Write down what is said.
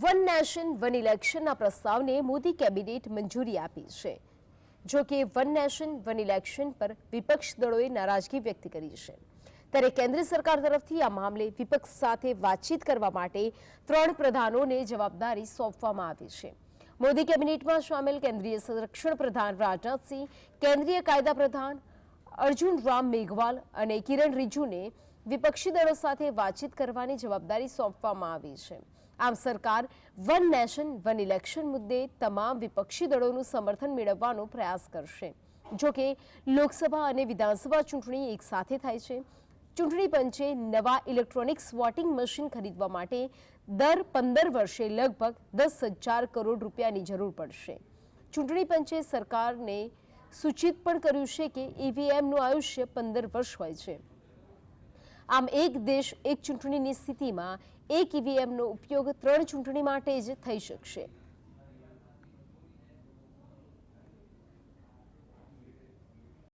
One nation, one ઇલેક્શનના પ્રસ્તાવને Modi cabinet મંજૂરી આપી છે. જો કે વન નેશન, વન ઇલેક્શન પર વિપક્ષ દળોએ નારાજગી વ્યક્ત કરી છે. ત્યારે કેન્દ્ર સરકાર તરફથી આ મામલે વિપક્ષ સાથે વાતચીત કરવા માટે ત્રણ પ્રધાનોને જવાબદારી સોંપવામાં આવી છે. મોદી કેબિનેટમાં સામેલ કેન્દ્રીય સંરક્ષણ પ્રધાન રાજનાથસિંહ કેન્દ્રીય કાયદા પ્રધાન અર્જુન રામ મેઘવાલ અને કિરણ રિજુને વિપક્ષી દળો સાથે વાતચીત કરવાની જવાબદારી સોંપવામાં આવી છે. આમ સરકાર વન નેશન, વન ઇલેક્શન મુદ્દે તમામ વિપક્ષી દળોનું સમર્થન મેળવવાનો પ્રયાસ કરશે. જો કે લોકસભા અને વિધાનસભા ચૂંટણી એક સાથે થાય છે. ચૂંટણી પંચે નવા ઇલેક્ટ્રોનિક્સ વોટિંગ મશીન ખરીદવા માટે દર પંદર વર્ષે લગભગ દસ હજાર કરોડ રૂપિયાની જરૂર પડશે. ચૂંટણી પંચે સરકારને સૂચિત પણ કર્યું છે કે ઈવીએમનું આયુષ્ય પંદર વર્ષ હોય છે. આમ એક દેશ, એક ચૂંટણીની સ્થિતિમાં એક ઈવીએમનો ઉપયોગ ત્રણ ચૂંટણી માટે જ થઈ શકશે.